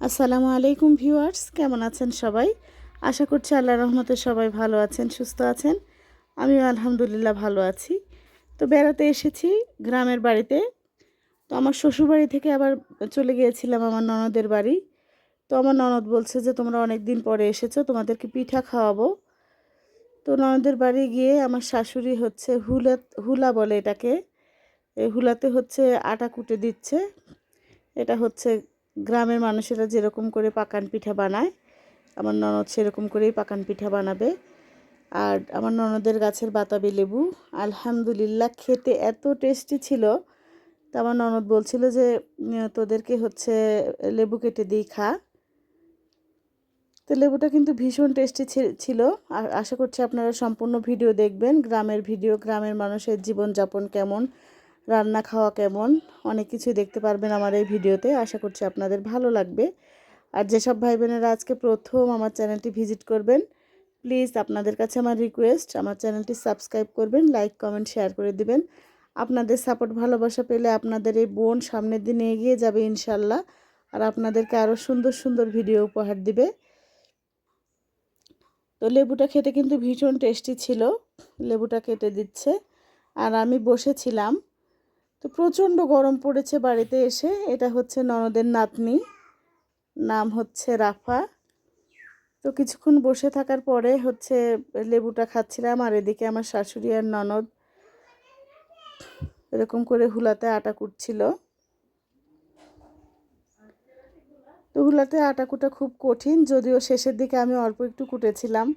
আসসালামু আলাইকুম ভিউয়ার্স, কেমন আছেন সবাই? আশা করছি আল্লাহ রহমতে সবাই ভালো আছেন, সুস্থ আছেন। আমিও আলহামদুলিল্লাহ ভালো আছি। তো বেড়াতে এসেছি গ্রামের বাড়িতে। তো আমার শ্বশুরবাড়ি থেকে আবার চলে গিয়েছিলাম আমার ননদের বাড়ি। তো আমার ননদ বলছে যে, তোমরা অনেক দিন পরে এসেছ, তোমাদেরকে পিঠা খাওয়াবো। তো ননদের বাড়ি গিয়ে আমার শাশুড়ি হচ্ছে হুলা হুলা বলে এটাকে। এই হুলাতে হচ্ছে আটা কুটে দিচ্ছে। এটা হচ্ছে গ্রামের মানুষেরা যেরকম করে পাকান পিঠা বানায়, আমার ননদ সেরকম করেই পাকান পিঠা বানাবে। আর আমার ননদের গাছের বাতাবি লেবু, আলহামদুলিল্লাহ খেতে এত টেস্টি ছিল। তা আমার ননদ বলছিল যে তোদেরকে হচ্ছে লেবু কেটে দিই, খা। তো লেবুটা কিন্তু ভীষণ টেস্টি ছিল। আর আশা করছি আপনারা সম্পূর্ণ ভিডিও দেখবেন। গ্রামের ভিডিও, গ্রামের মানুষের জীবনযাপন কেমন রান্না খাওয়া কেমন? অনেক কিছুই দেখতে পারবেন আমার এই ভিডিওতে। আশা করছি আপনাদের ভালো লাগবে। আর যেসব ভাই বোনেরা আজকে প্রথম আমার চ্যানেলটি ভিজিট করবেন, প্লিজ আপনাদের কাছে আমার রিকোয়েস্ট, আমার চ্যানেলটি সাবস্ক্রাইব করবেন, লাইক, কমেন্ট, শেয়ার করে দিবেন। আপনাদের সাপোর্ট, ভালোবাসা পেলে আপনাদের এই বোন সামনের দিনে এগিয়ে যাবে ইনশাল্লাহ আর আপনাদেরকে আরও সুন্দর সুন্দর ভিডিও উপহার দিবে। তো লেবুটা খেতে কিন্তু ভীষণ টেস্টি ছিল। লেবুটা কেটে দিচ্ছে। আর আমি বসেছিলাম তো প্রচণ্ড গরম পড়েছে বাড়িতে এসে। এটা হচ্ছে ননদের নাতনি। নাম হচ্ছে রাফা। তো কিছুক্ষণ বসে থাকার পরে হচ্ছে লেবুটা খাচ্ছিলাম আর এদিকে আমার শাশুড়ি আর ননদ এরকম করে হুলাতে আটা কুটছিল। তো হুলাতে আটা কুটা খুব কঠিন, যদিও শেষের দিকে আমি অল্প একটু কুটেছিলাম।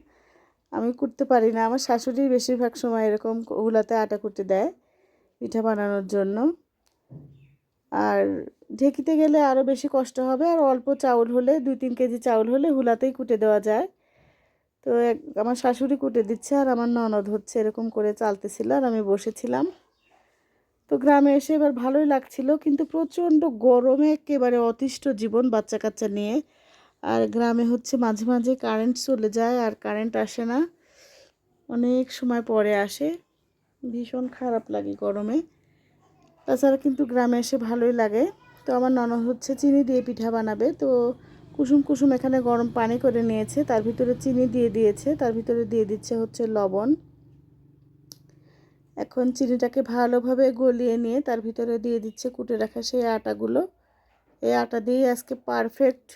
আমি কুটতে পারি না। আমার শাশুড়ি বেশিরভাগ সময় এরকম হুলাতে আটা কুটে দেয়। পিঠা বানানোর জন্য। আর ঢেকিতে গেলে আরও বেশি কষ্ট হবে। আর অল্প চাউল হলে, দুই তিন কেজি চাউল হলে হুলাতেই কুটে দেওয়া যায়। তো এক, আমার শাশুড়ি কুটে দিচ্ছে আর আমার ননদ হচ্ছে এরকম করে চালতেছিল আর আমি বসেছিলাম। তো গ্রামে এসে এবার ভালোই লাগছিল কিন্তু প্রচণ্ড গরমে একেবারে অতিষ্ঠ জীবন বাচ্চা কাচ্চা নিয়ে। আর গ্রামে হচ্ছে মাঝে মাঝে কারেন্ট চলে যায় আর কারেন্ট আসে না। অনেক সময় পরে আসে। ভীষণ খারাপ লাগে গরমে। তাছাড়া কিন্তু গ্রামে এসে ভালোই লাগে। তো আমার ননদ হচ্ছে চিনি দিয়ে পিঠা বানাবে। তো কুসুম কুসুম এখানে গরম পানি করে নিয়েছে। তার ভিতরে চিনি দিয়ে দিয়েছে। তার ভিতরে দিয়ে দিচ্ছে হচ্ছে লবণ। এখন চিনিটাকে ভালোভাবে গলিয়ে নিয়ে তার ভিতরে দিয়ে দিচ্ছে কুটে রাখা সেই আটাগুলো। এই আটা দিয়ে আজকে পারফেক্ট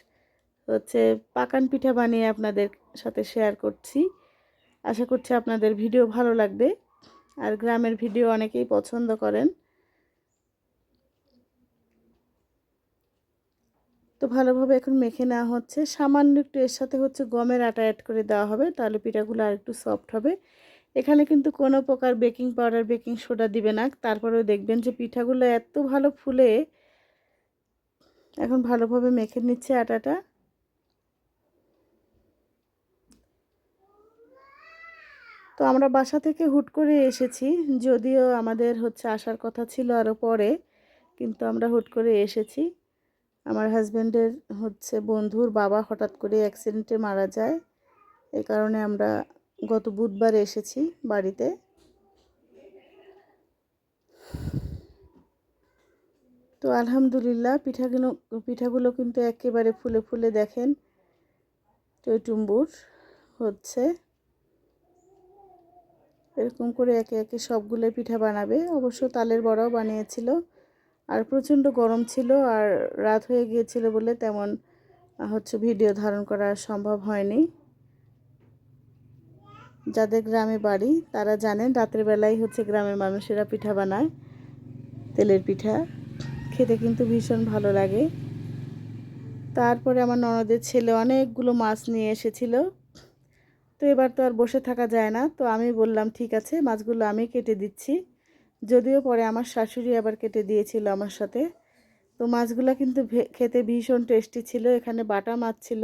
হচ্ছে পাকান পিঠা বানিয়ে আপনাদের সাথে শেয়ার করছি। আশা করছি আপনাদের ভিডিও ভালো লাগবে। আর গ্রামের ভিডিও অনেকেই পছন্দ করেন। তো ভালোভাবে এখন মেখে নেওয়া হচ্ছে। সামান্য একটু এর সাথে হচ্ছে গমের আটা অ্যাড করে দেওয়া হবে, তাহলে পিঠাগুলো আর একটু সফট হবে। এখানে কিন্তু কোনো প্রকার বেকিং পাউডার বেকিং সোডা দিবে না। তারপরেও দেখবেন যে পিঠাগুলো এত ভালো ফুলে, এখন ভালোভাবে মেখে নিচ্ছে আটাটা। তো আমরা বাসা থেকে হুট করে এসেছি। যদিও আমাদের হচ্ছে আসার কথা ছিল আরও পরে, কিন্তু আমরা হুট করে এসেছি। আমার হাজব্যান্ডের হচ্ছে বন্ধুর বাবা হঠাৎ করে অ্যাক্সিডেন্টে মারা যায়। এ কারণে আমরা গত বুধবার এসেছি বাড়িতে। তো আলহামদুলিল্লাহ, পিঠাগুলো পিঠাগুলো কিন্তু একেবারে ফুলে ফুলে দেখেন। টইটুম্বুর হচ্ছে। এরকম করে একে একে সবগুলো পিঠা বানাবে। অবশ্য তালের বড়াও বানিয়েছিল। আর প্রচণ্ড গরম ছিল আর রাত হয়ে গিয়েছিল বলে তেমন হচ্ছে ভিডিও ধারণ করা সম্ভব হয়নি। যাদের গ্রামে বাড়ি, তারা জানেন রাতের বেলায় হচ্ছে গ্রামের মানুষেরা পিঠা বানায়, তেলের পিঠা। খেতে কিন্তু ভীষণ ভালো লাগে। তারপরে আমার ননদের ছেলে অনেকগুলো মাছ নিয়ে এসেছিল। তো এবার তো আর বসে থাকা যায় না। তো আমি বললাম, ঠিক আছে, মাছগুলো আমি কেটে দিচ্ছি। যদিও পরে আমার শাশুড়ি আবার কেটে দিয়েছিল আমার সাথে। তো মাছগুলো কিন্তু খেতে ভীষণ টেস্টি ছিল। এখানে বাটা মাছ ছিল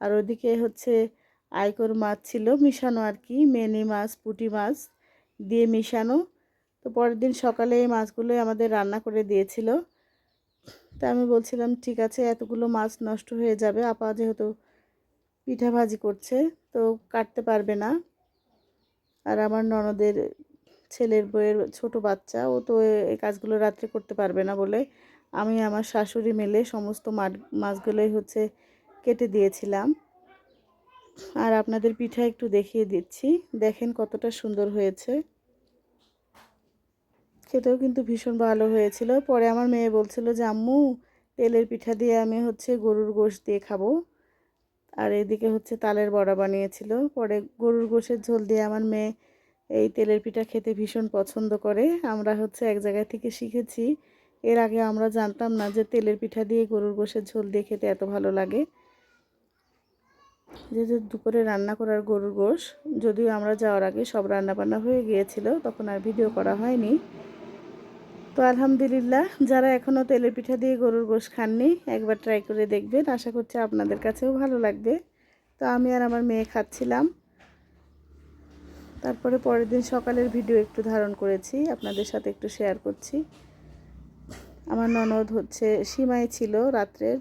আর ওদিকে হচ্ছে আইকর মাছ ছিল, মিশানো আর কি, মেনি মাছ, পুটি মাছ দিয়ে মিশানো। তো পরের দিন সকালে এই মাছগুলোই আমাদের রান্না করে দিয়েছিল। তা আমি বলছিলাম, ঠিক আছে, এতগুলো মাছ নষ্ট হয়ে যাবে। আপা যেহেতু পিঠা ভাজি করছে, তো কাটতে পারবে না। আর আমার ননদের ছেলের বইয়ের ছোট বাচ্চা, ও তো এই কাজগুলো রাত্রে করতে পারবে না বলে আমি আমার শাশুড়ি মিলে সমস্ত মাছ- মাছগুলোই হচ্ছে কেটে দিয়েছিলাম। আর আপনাদের পিঠা একটু দেখিয়ে দিচ্ছি। দেখেন কতটা সুন্দর হয়েছে। খেতেও কিন্তু ভীষণ ভালো হয়েছিল। পরে আমার মেয়ে বলছিল যে, আম্মু, তেলের পিঠা দিয়ে আমি হচ্ছে গরুর গোশ দিয়ে খাব। আর এদিকে হচ্ছে তালের বড়া বানিয়েছিল। পরে গরুর গোশের ঝোল দিয়ে আমার মেয়ে এই তেলের পিঠা খেতে ভীষণ পছন্দ করে। আমরা হচ্ছে এক জায়গা থেকে শিখেছি। এর আগে আমরা জানতাম না যে তেলের পিঠা দিয়ে গরুর গোশের ঝোল দিয়ে খেতে এত ভালো লাগে। যেহেতু দুপুরে রান্না করার গরুর গোশ, যদিও আমরা যাওয়ার আগে সব রান্না বান্না হয়ে গিয়েছিল, তখন আর ভিডিও করা হয়নি। তো আলহামদুলিল্লাহ, যারা এখনও তেলের পিঠা দিয়ে গরুর গোশ খাননি, একবার ট্রাই করে দেখবেন। আশা করছি আপনাদের কাছেও ভালো লাগবে। তো আমি আর আমার মেয়ে খাচ্ছিলাম। তারপরে পরের দিন সকালের ভিডিও একটু ধারণ করেছি, আপনাদের সাথে একটু শেয়ার করছি। আমার ননদ হচ্ছে সীমাই ছিল রাত্রের।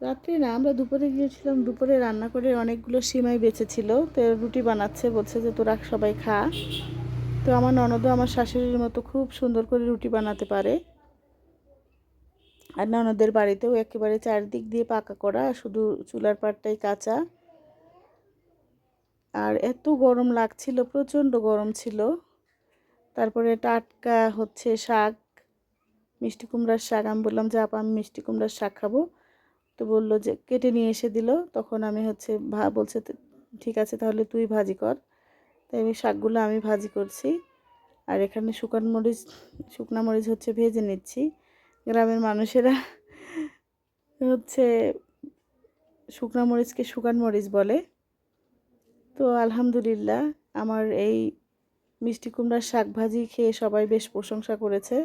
রাত্রে না, আমরা দুপুরে গিয়েছিলাম, দুপুরে রান্না করে অনেকগুলো সিমাই বেঁচেছিল। তো রুটি বানাচ্ছে, বলছে যে তোরা সবাই খা। তো আমার ননদও আমার শাশুড়ির মতো খুব সুন্দর করে রুটি বানাতে পারে। আর ননদের বাড়িতেও একেবারে চারদিক দিয়ে পাকা করা, শুধু চুলার পাটটাই কাঁচা। আর এত গরম লাগছিল, প্রচণ্ড গরম ছিল। তারপরে টাটকা হচ্ছে শাক, মিষ্টি কুমড়ার শাক। আমি বললাম, যে, আপা, আমি মিষ্টি কুমড়ার শাক খাব। তো বলল যে, কেটে নিয়ে এসে দিল। তখন আমি হচ্ছে ভা, বলছে, ঠিক আছে, তাহলে তুই ভাজি কর। তাই আমি শাকগুলো আমি ভাজি করছি। আর এখানে শুকান মরিচ, শুকনা মরিচ হচ্ছে ভেজে নিচ্ছি। গ্রামের মানুষেরা হচ্ছে শুকনা মরিচকে শুকান মরিচ বলে। তো আলহামদুলিল্লাহ আমার এই মিষ্টি কুমড়ার শাক ভাজি খেয়ে সবাই বেশ প্রশংসা করেছে।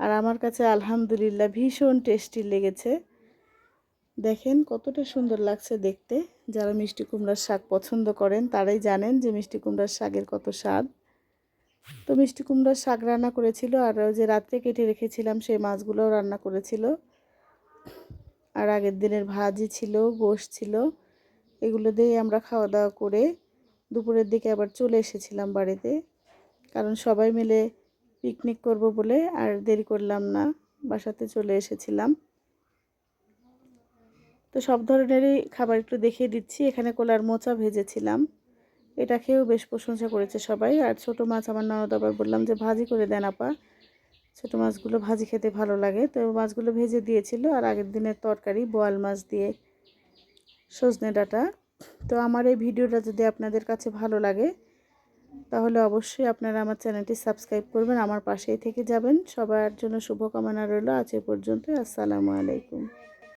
আর আমার কাছে আলহামদুলিল্লাহ ভীষণ টেস্টি লেগেছে। দেখেন কতটা সুন্দর লাগছে দেখতে। যারা মিষ্টি কুমড়ার শাক পছন্দ করেন, তারাই জানেন যে মিষ্টি কুমড়ার শাকের কত স্বাদ। তো মিষ্টি কুমড়ার শাক রান্না করেছিল আর যে রাত্রে কেটে রেখেছিলাম সেই মাছগুলোও রান্না করেছিল। আর আগের দিনের ভাজি ছিল, গোশ ছিল, এগুলো দিয়ে আমরা খাওয়া দাওয়া করে দুপুরের দিকে আবার চলে এসেছিলাম বাড়িতে। কারণ সবাই মিলে পিকনিক করব বলে আর দেরি করলাম না, বাসাতে চলে এসেছিলাম। তো সব ধরনেরই খাবার একটু দেখিয়ে দিচ্ছি। এখানে কোলার মোচা ভেজেছিলাম। এটা খেয়েও বেশ প্রশংসা করেছে সবাই। আর ছোট মাছ আমার ননদ আবার বললাম যে, ভাজি করে দেন আপা। ছোটো মাছগুলো ভাজি খেতে ভালো লাগে। তো মাছগুলো ভেজে দিয়েছিল। আর আগের দিনের তরকারি, বোয়াল মাছ দিয়ে সজনে ডাটা। তো আমার এই ভিডিওটা যদি আপনাদের কাছে ভালো লাগে, তাহলে অবশ্যই আপনারা আমার চ্যানেলটি সাবস্ক্রাইব করবেন। আমার পাশেই থেকে যাবেন। সবার জন্য শুভকামনা রইল আজ এ পর্যন্ত আসসালামু আলাইকুম।